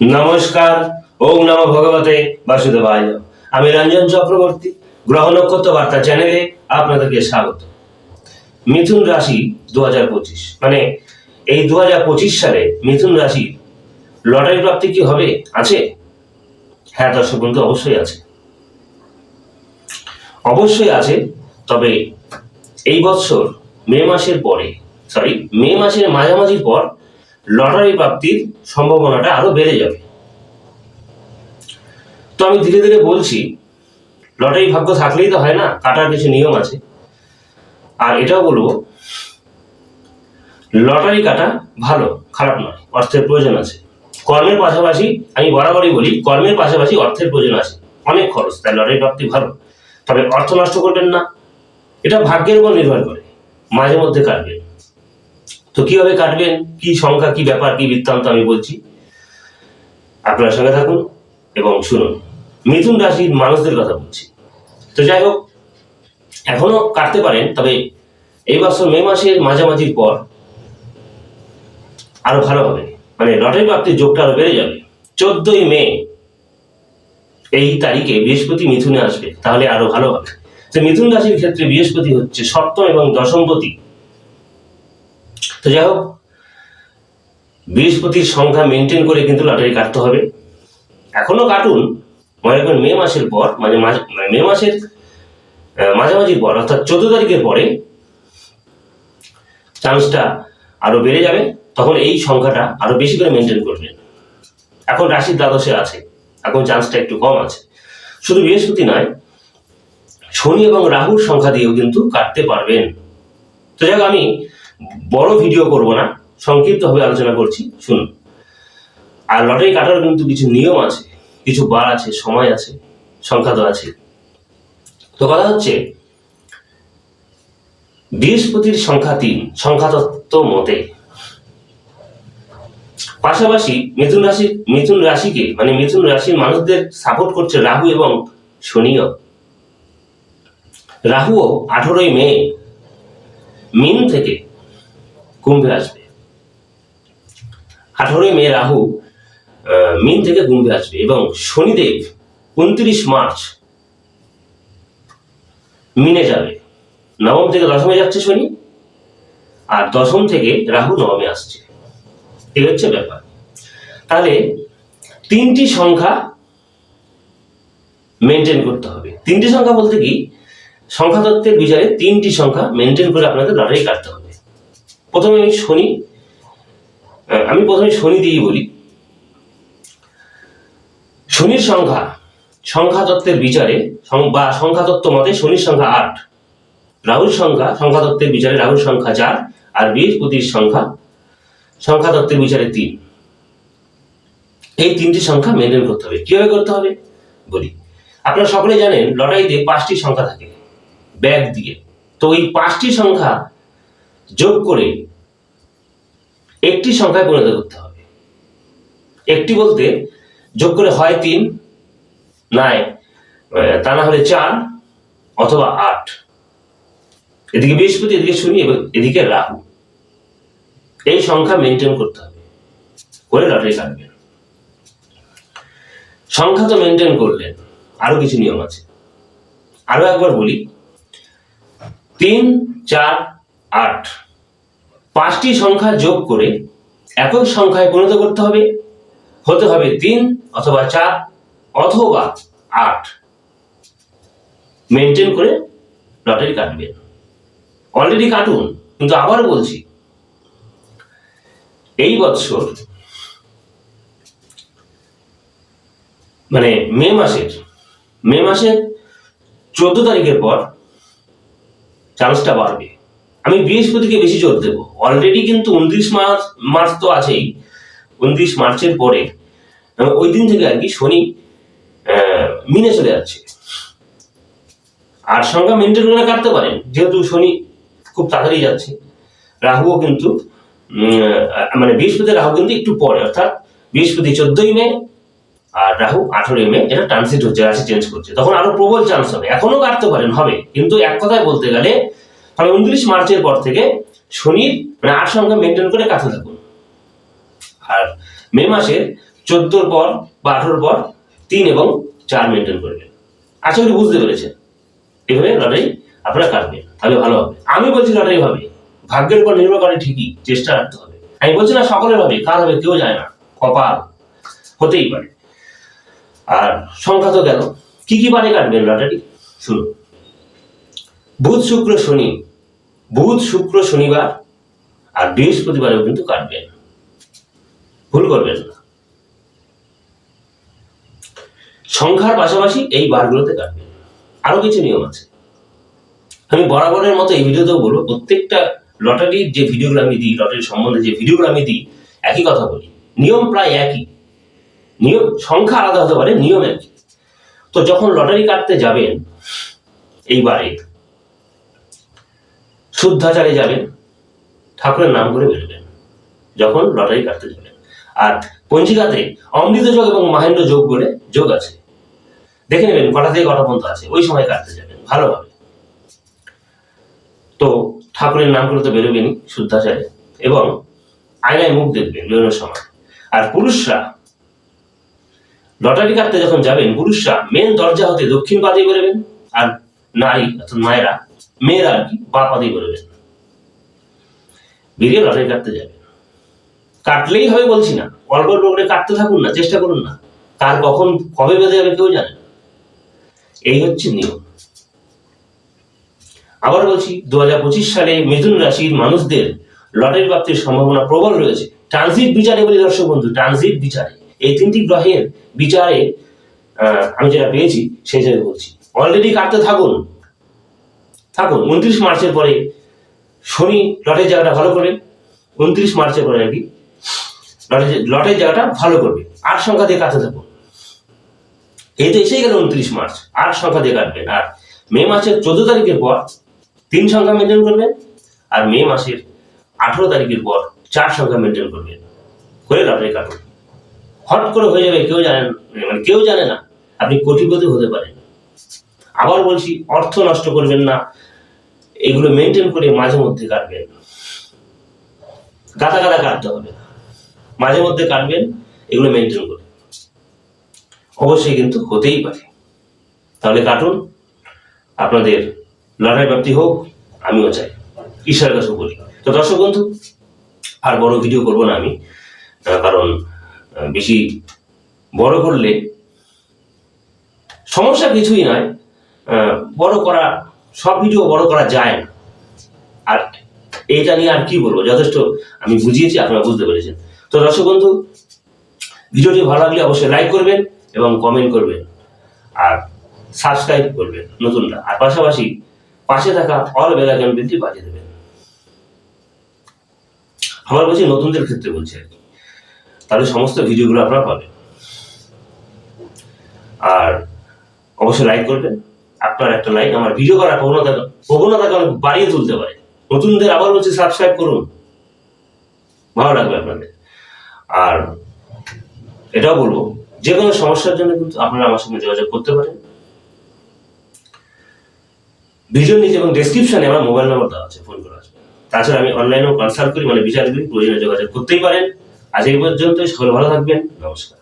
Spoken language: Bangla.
নমস্কার ওম নম ভগবতে বাসুদেবায়। আমি রঞ্জন চক্রবর্তী, গ্রহ নক্ষত্র বার্তা চ্যানেলে আপনাদেরকে স্বাগত। মিথুন রাশি দু হাজার পঁচিশ। মানে এই দুহাজার পঁচিশ সালে মিথুন রাশি লটারি প্রাপ্তি কি হবে? আছে? হ্যাঁ দর্শক বন্ধু, অবশ্যই আছে। অবশ্যই আছে, তবে এই বছর মে মাসের পরে সরি মে মাসের মাঝামাঝির পর লটারি প্রাপ্তির সম্ভাবনাটা আরও বেড়ে যাবে। তো আমি ধীরে ধীরে বলছি, লটারি ভাগ্য থাকলেই তো হয় না, কাটার কিছু নিয়ম আছে। আর এটাও বলব, লটারি কাটা ভালো, খারাপ নয়, অর্থের প্রয়োজন আছে। কর্মের পাশাপাশি, আমি বরাবরই বলি, কর্মের পাশাপাশি অর্থের প্রয়োজন আছে। অনেক খরচ, তাই লটারি প্রাপ্তি ভালো। তবে অর্থ নষ্ট করবেন না, এটা ভাগ্যের উপর নির্ভর করে, মাঝে মধ্যে কাটবেন। তো কীভাবে কাটবেন? কি সংখ্যা, কি ব্যাপার, কি বৃত্তান্ত আমি বলছি। আপনার সঙ্গে থাকুন এবং শুনুন। মিথুন রাশির মানুষদের কথা বলছি। তো যাই হোক, এখনও কাটতে পারেন, তবে এই বছর মে মাসের মাঝামাঝির পর আরও ভালো হবে। মানে লটারি প্রাপ্তির যোগটা আরও বেড়ে যাবে। চোদ্দই মে এই তারিখে বৃহস্পতি মিথুনে আসবে, তাহলে আরও ভালো হবে। তো মিথুন রাশির ক্ষেত্রে বৃহস্পতি হচ্ছে সপ্তম এবং দশমপতি তো যাই হোক, বৃহস্পতির সংখ্যা মেনটেন করে কিন্তু লটারি কাটতে হবে। এখনও কাটুন, মনে করেন মে মাসের পর মানে মানে মে মাসের মাঝামাঝির পর, অর্থাৎ চোদ্দ তারিখের পরে চান্সটা আরও বেড়ে যাবে, তখন এই সংখ্যাটা আরও বেশি করে মেনটেন করবেন এখন রাশির দ্বাদশে আছে, এখন চান্সটা একটু কম আছে। শুধু বৃহস্পতি নয়, শনি এবং রাহুর সংখ্যা দিয়েও কিন্তু কাটতে পারবেন। তো যাই আমি বড় ভিডিও করব না, সংক্ষিপ্তভাবে আলোচনা করছি। শুনুন, আর লটারি কাটার কিন্তু কিছু নিয়ম আছে, কিছু বার আছে, সময় আছে, সংখ্যা তো আছে। তো কথা হচ্ছে, বৃহস্পতির সংখ্যা তিন সংখ্যাতত্ত্ব মতে। পাশাপাশি মিথুন রাশি, মিথুন রাশিকে মানে মিথুন রাশির মানুষদের সাপোর্ট করছে রাহু এবং শনিও। রাহুও আঠেরোই মে, মিন থেকে কুম্ভে আসবে। আঠারোই মে রাহু মিন থেকে কুম্ভে আসবে এবং শনিদেব উনত্রিশ মার্চ মিনে যাবে। নবম থেকে দশমে যাচ্ছে শনি আর দশম থেকে রাহু নবমে আসছে। এই হচ্ছে ব্যাপার। তাহলে তিনটি সংখ্যা মেনটেন করতে হবে। তিনটি সংখ্যা বলতে কি? সংখ্যা তত্ত্বের বিচারে তিনটি সংখ্যা মেনটেন করে আপনাদের লটারি কাটতে হবে। প্রথমে আমি শনি আমি প্রথমে শনি দিয়েই বলি। শনির সংখ্যা সংখ্যা তত্ত্বের বিচারে বা সংখ্যা তত্ত্ব মতে শনির সংখ্যা আট। রাহুর সংখ্যা সংখ্যা তত্ত্বের বিচারে রাহুর সংখ্যা চার, আর বৃহস্পতির সংখ্যা সংখ্যা তত্ত্বের বিচারে তিন। এই তিনটি সংখ্যা মেনটেন করতে হবে। কীভাবে করতে হবে? বলি, আপনারা সকলে জানেন, লটারিতে পাঁচটি সংখ্যা থাকে। ব্যাগ দিয়ে। তো ওই পাঁচটি সংখ্যা যোগ করে একটি সংখ্যায় পরিণত করতে হবে। একটি বলতে যোগ করে হয় তিন নয় তা না হলে চার অথবা আট। এদিকে বৃহস্পতি, এদিকে শনি এবং এদিকে রাহু। এই সংখ্যা মেনটেন করতে হবে। করে লটারি কাটবেন। সংখ্যা তো মেনটেন করলেন। আরও কিছু নিয়ম আছে। আরও একবার বলি। তিন, চার আট। পাঁচটি সংখ্যা যোগ করে একক সংখ্যায় পরিণত করতে হবে। হতে হবে তিন অথবা চার অথবা আট। মেনটেন করে লটারি কাটবেন অলরেডি কাটুন, কিন্তু আবার বলছি, এই বছর মানে মে মাসের মে মাসের চোদ্দ তারিখের পর চান্সটা বাড়বে। আমি বৃহস্পতিকে বেশি জোর দেবো। অলরেডি কিন্তু উনত্রিশ মার্চ মার্চ তো আছেই। উনত্রিশ মার্চের পরে। ওই দিন থেকে আর কি শনি মিনে চলে যাচ্ছে। আর সংখ্যা মেনটেন করে কাটতে পারেন। যেহেতু শনি খুব তাড়াতাড়ি যাচ্ছে। রাহুও কিন্তু মানে বৃহস্পতি রাহু কিন্তু একটু পরে। অর্থাৎ বৃহস্পতি চোদ্দই মে আর রাহু আঠারোই মে এটা ট্রানজিট হচ্ছে, রাশি চেঞ্জ করছে। তখন আরও প্রবল চান্স হবে। এখনও কাটতে পারেন, হবে। কিন্তু এক কথায় বলতে গেলে তাহলে উনত্রিশ মার্চের পর থেকে শনির মানে আট সংখ্যা মেনটেন করে কাছে থাকুন। আর মে মাসের চোদ্দোর পর বা আঠেরোর পর তিন এবং চার মেনটেন করবেন আশা করি বুঝতে পেরেছেন। এভাবে লটারি আপনারা কাটবেন তাহলে ভালো হবে। আমি বলছি লটারি হবে। ভাগ্যের উপর নির্ভর করে ঠিকই চেষ্টা রাখতে হবে। আমি বলছি না সকলের হবে, কার হবে কেউ যায় না। কপাল। হতেই পারে। আর সংখ্যা তো গেল। কি কি বারে কাটবেন লটারি? শুনুন। বুধ, শুক্র, শনি বুধ, শুক্র, শনিবার আর বৃহস্পতিবারেও কিন্তু কাটবেন ভুল করবেন না। সংখ্যার পাশাপাশি এই বারগুলোতে কাটবেন আরও কিছু নিয়ম আছে। আমি বরাবরের মতো এই ভিডিওতেও বলব, প্রত্যেকটা লটারির যে ভিডিওগুলো আমি দিই লটারির সম্বন্ধে যে ভিডিওগুলো আমি দিই, একই কথা বলি। নিয়ম প্রায় একই। নিয়ম, সংখ্যা আলাদা হতে পারে, নিয়ম একই। তো যখন লটারি কাটতে যাবেন, এইবারে শুদ্ধাচারে যাবেন, ঠাকুরের নাম করে বেরোবেন, যখন লটারি কাটতে যাবেন। আর পঞ্জিকাতে অমৃত যোগ এবং মাহেন্দ্র যোগ বলে যোগ আছে। দেখে নেবেন কটা থেকে কটা পর্যন্ত আছে, ওই সময় কাটতে যাবেন ভালো হবে তো ঠাকুরের নাম করে তো বেরোবেনই, শুদ্ধাচারে। এবং আয়নায় মুখ দেখবেন, বেরোনোর সময়। আর পুরুষরা, লটারি কাটতে যখন যাবেন, পুরুষরা মেন দরজা হতে দক্ষিণ পাতেই বেরোবেন, আর নারী, অর্থাৎ মায়েরা মেয়েরা আর কি, বা পাতেই বেরোবেন বেরিয়ে লটারি কাটতে যাবেন কাটলেই হবে বলছি না। অল্প অল্প করে কাটতে থাকুন না, চেষ্টা করুন না। কার কখন কবে বেঁধে যাবে কেউ জানে এই হচ্ছে নিয়ম। আবার বলছি দু হাজার পঁচিশ সালে মিথুন রাশির মানুষদের লটারি প্রাপ্তির সম্ভাবনা প্রবল রয়েছে। ট্রানজিট বিচারে বলি দর্শক বন্ধু, ট্রানজিট বিচারে। এই তিনটি গ্রহের বিচারে আমি যেটা পেয়েছি, সেই হিসেবে বলছি। অলরেডি কাটতে থাকুন। থাকুন, উনত্রিশ মার্চের পরে শনি লটের জায়গাটা ভালো করবে, উনত্রিশ মার্চের পরে আর কি লটের জায়গাটা ভালো করবে। আট সংখ্যা দিয়ে কাটতে থাকুন। এই তো এসেই গেল উনত্রিশ মার্চ, আট সংখ্যা দিয়ে কাটবেন। আর মে মাসের চোদ্দ তারিখের পর তিন সংখ্যা মেনটেন করবেন, আর মে মাসের আঠেরো তারিখের পর চার সংখ্যা মেনটেন করবেন। করে লটারি কাটুন। হট করে হয়ে যাবে, কেউ জানেন মানে কেউ জানে না, আপনি কোটিপতি হতে পারেন। আবার বলছি, অর্থ নষ্ট করবেন না। এগুলো মেনটেন করে মাঝে মধ্যে কাটবেন। গাদা গাদা কাটতে হবে। মাঝে মধ্যে কাটবেন, এগুলো মেনটেন করে অবশ্যই কিন্তু হতেই পারে। তাহলে কাটুন। আপনাদের লড়াই প্রাপ্তি হোক, আমিও চাই। ঈশ্বরের কাছে বলি। তো দর্শক বন্ধু, আর বড় ভিডিও করব না আমি কারণ বেশি বড় করলে সমস্যা কিছুই নয়। বড় করা, সব ভিডিও বড় করা যায় না। আর এইটা নিয়ে আর কি বলব? যথেষ্ট আমি বুঝিয়েছি, আপনারা বুঝতে পেরেছেন। তো দর্শক বন্ধু ভিডিওটি ভালো লাগলে অবশ্যই লাইক করবেন এবং কমেন্ট করবেন আর সাবস্ক্রাইব করবেন নতুনরা আর পাশাপাশি পাশে থাকা অল বেলা বিলটি বাজিয়ে দেবেন। আবার বলছি, নতুনদের ক্ষেত্রে বলছি আর কি। তাহলে সমস্ত ভিডিওগুলো আপনারা পাবেন। আর অবশ্যই লাইক করবেন। আপনার একটা লাইক আমার ভিডিও করার প্রবণতা প্রবণতাকে অনেক বাড়িয়ে তুলতে পারে। নতুনদের আবার বলছি সাবস্ক্রাইব করুন। ভালো লাগবে আপনাদের। আর এটাও বলব, যে কোনো সমস্যার জন্য কিন্তু আপনারা আমার সঙ্গে যোগাযোগ করতে পারেন। ভিডিও নিচে এবং ডেসক্রিপশনে আমার মোবাইল নাম্বার দেওয়া আছে ফোন করা আছে। তাছাড়া আমি অনলাইনেও কনসাল্ট করি মানে বিচার করি, প্রয়োজনে যোগাযোগ করতেই পারেন। আজ এই পর্যন্ত সকল ভালো থাকবেন, নমস্কার।